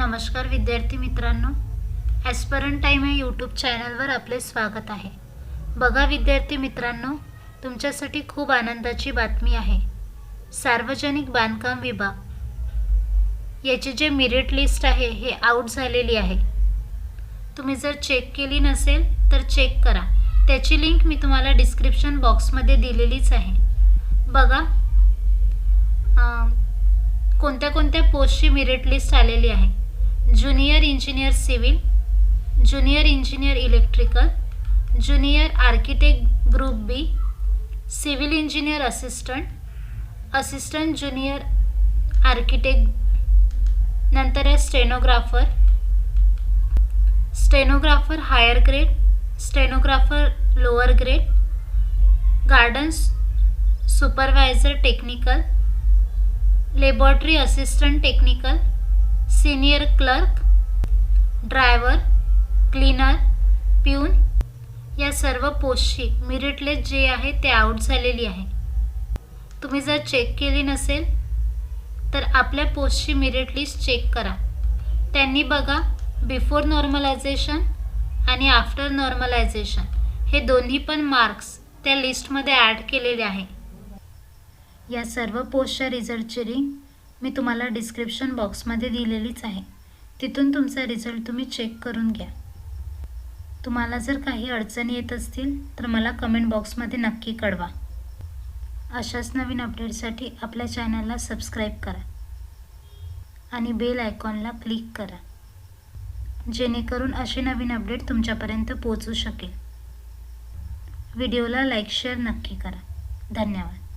नमस्कार विद्यार्थी मित्रांनो. ॲस्परन टाईम या यूट्यूब चॅनलवर आपले स्वागत आहे. बघा विद्यार्थी मित्रांनो तुमच्यासाठी खूप आनंदाची बातमी आहे. सार्वजनिक बांधकाम विभाग. याची जे मेरिट लिस्ट आहे हे आऊट झालेली आहे. तुम्ही जर चेक केली नसेल तर चेक करा. त्याची लिंक मी तुम्हाला डिस्क्रिप्शन बॉक्समध्ये दिलेलीच आहे. बघा. कोणत्या कोणत्या पोस्टची मेरिट लिस्ट आलेली आहे? Junior engineer civil junior engineer electrical junior architect group B civil engineer assistant assistant junior architect नंतर आहे stenographer stenographer higher grade stenographer lower grade gardens supervisor technical laboratory assistant technical senior clerk driver cleaner peon या सर्व पोस्टची मिरिटलेस जे आहे ते out झालेली आहे. तुम्ही जर चेक केली नसेल तर आपल्या पोस्टची मेरिट लिस्ट चेक करा. त्यांनी बघा बिफोर नॉर्मलायझेशन आणि आफ्टर नॉर्मलायझेशन. हे दोन्ही पण मार्क्स त्या लिस्टमध्ये ॲड केलेले आहे. या सर्व पोस्टच्या रिझल्टची रिंग मी तुम्हाला डिस्क्रिप्शन बॉक्समध्ये दिलेलीच आहे. तिथून तुमचा रिझल्ट तुम्ही चेक करून घ्या. तुम्हाला जर काही अडचणी येत असतील तर मला कमेंट बॉक्समध्ये नक्की कळवा. अशाच नवीन अपडेटसाठी आपल्या चॅनलला सबस्क्राईब करा. आणि बेल आयकॉनला क्लिक करा. जेणेकरून असे नवीन अपडेट तुमच्यापर्यंत पोहोचू शकेल. व्हिडिओला लाईक शेअर नक्की करा. धन्यवाद.